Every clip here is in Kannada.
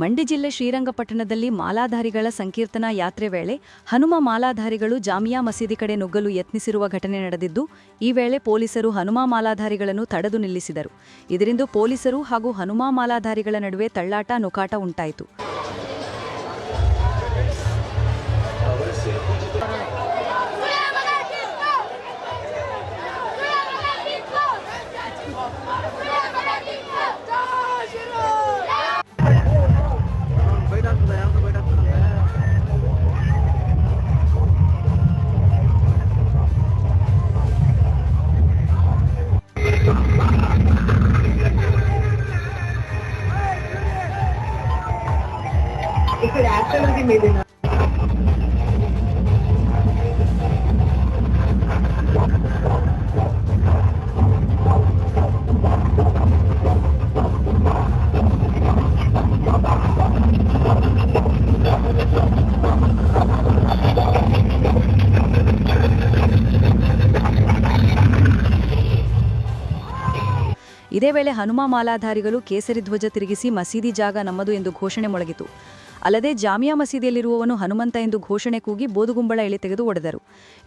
ಮಂಡ್ಯ ಜಿಲ್ಲೆ ಶ್ರೀರಂಗಪಟ್ಟಣದಲ್ಲಿ ಮಾಲಾಧಾರಿಗಳ ಸಂಕೀರ್ತನಾ ಯಾತ್ರೆ ವೇಳೆ ಹನುಮ ಮಾಲಾಧಾರಿಗಳು ಜಾಮಿಯಾ ಮಸೀದಿ ಕಡೆ ನುಗ್ಗಲು ಯತ್ನಿಸಿರುವ ಘಟನೆ ನಡೆದಿದ್ದು, ಈ ವೇಳೆ ಪೊಲೀಸರು ಹನುಮ ಮಾಲಾಧಾರಿಗಳನ್ನು ತಡೆದು ನಿಲ್ಲಿಸಿದರು. ಇದರಿಂದ ಪೊಲೀಸರು ಹಾಗೂ ಹನುಮ ಮಾಲಾಧಾರಿಗಳ ನಡುವೆ ತಳ್ಳಾಟ ನುಕಾಟ ಉಂಟಾಯಿತು. ఇక్కడ యాక్చువల్గా మీది ಇದೇ ವೇಳೆ ಹನುಮ ಮಾಲಾಧಾರಿಗಳು ಕೇಸರಿ ಧ್ವಜ ತಿರುಗಿಸಿ ಮಸೀದಿ ಜಾಗ ನಮ್ಮದು ಎಂದು ಘೋಷಣೆ ಮೊಳಗಿತು ಅಲ್ಲದೆ ಜಾಮಿಯಾ ಮಸೀದಿಯಲ್ಲಿರುವವನು ಹನುಮಂತ ಎಂದು ಘೋಷಣೆ ಕೂಗಿ ಬೋಧುಗುಂಬಳ ಎಳೆ ತೆಗೆದು ಒಡೆದರು.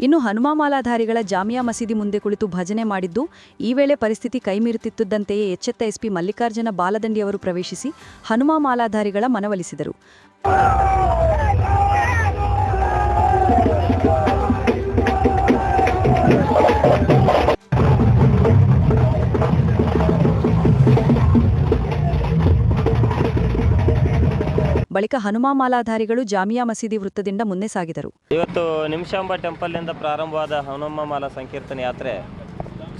ಇನ್ನು ಹನುಮಾಮಾಲಾಧಾರಿಗಳ ಜಾಮಿಯಾ ಮಸೀದಿ ಮುಂದೆ ಕುಳಿತು ಭಜನೆ ಮಾಡಿದ್ದು, ಈ ವೇಳೆ ಪರಿಸ್ಥಿತಿ ಕೈಮೀರುತ್ತಿದ್ದಂತೆಯೇ ಎಚ್ಚೆತ್ತ ಎಸ್ಪಿ ಮಲ್ಲಿಕಾರ್ಜುನ ಬಾಲದಂಡಿಯವರು ಪ್ರವೇಶಿಸಿ ಹನುಮ ಮಾಲಾಧಾರಿಗಳ ಮನವೊಲಿಸಿದರು. ಬಳಿಕ ಹನುಮಾ ಮಾಲಾಧಾರಿಗಳು ಜಾಮಿಯಾ ಮಸೀದಿ ವೃತ್ತದಿಂದ ಮುಂದೆ ಸಾಗಿದರು. ಇವತ್ತು ನಿಮಿಷಾಂಬ ಟೆಂಪಲ್ನಿಂದ ಪ್ರಾರಂಭವಾದ ಹನುಮ ಮಾಲಾ ಸಂಕೀರ್ತನ ಯಾತ್ರೆ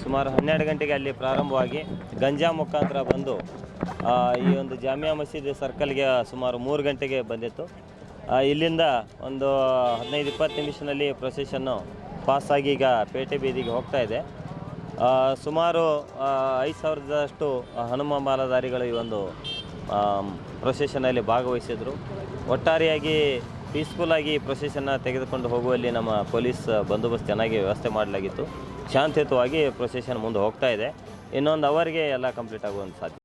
ಸುಮಾರು ಹನ್ನೆರಡು ಗಂಟೆಗೆ ಅಲ್ಲಿ ಪ್ರಾರಂಭವಾಗಿ ಗಂಜಾ ಮುಖಾಂತರ ಬಂದು ಈ ಒಂದು ಜಾಮಿಯಾ ಮಸೀದಿ ಸರ್ಕಲ್ಗೆ ಸುಮಾರು ಮೂರು ಗಂಟೆಗೆ ಬಂದಿತ್ತು. ಇಲ್ಲಿಂದ ಒಂದು ಹದಿನೈದು ಇಪ್ಪತ್ತು ನಿಮಿಷದಲ್ಲಿ ಪ್ರೊಸೆಷನ್ನು ಪಾಸಾಗಿ ಈಗ ಪೇಟೆ ಬೀದಿಗೆ ಹೋಗ್ತಾ ಇದೆ. ಸುಮಾರು ಐದು ಸಾವಿರದಷ್ಟು ಹನುಮ ಮಾಲಾಧಾರಿಗಳು ಈ ಒಂದು ಪ್ರೊಸೆಷನಲ್ಲಿ ಭಾಗವಹಿಸಿದರು. ಒಟ್ಟಾರೆಯಾಗಿ ಪೀಸ್ಫುಲ್ಲಾಗಿ ಪ್ರೊಸೆಷನ್ನ ತೆಗೆದುಕೊಂಡು ಹೋಗುವಲ್ಲಿ ನಮ್ಮ ಪೊಲೀಸ್ ಬಂದೋಬಸ್ತ್ ಚೆನ್ನಾಗಿ ವ್ಯವಸ್ಥೆ ಮಾಡಲಾಗಿತ್ತು. ಶಾಂತಿಯುತವಾಗಿ ಪ್ರೊಸೆಷನ್ ಮುಂದೆ ಹೋಗ್ತಾ ಇದೆ. ಇನ್ನೊಂದು ಅವರ್ಗೆ ಎಲ್ಲ ಕಂಪ್ಲೀಟ್ ಆಗುವಂಥ ಸಾಧ್ಯ.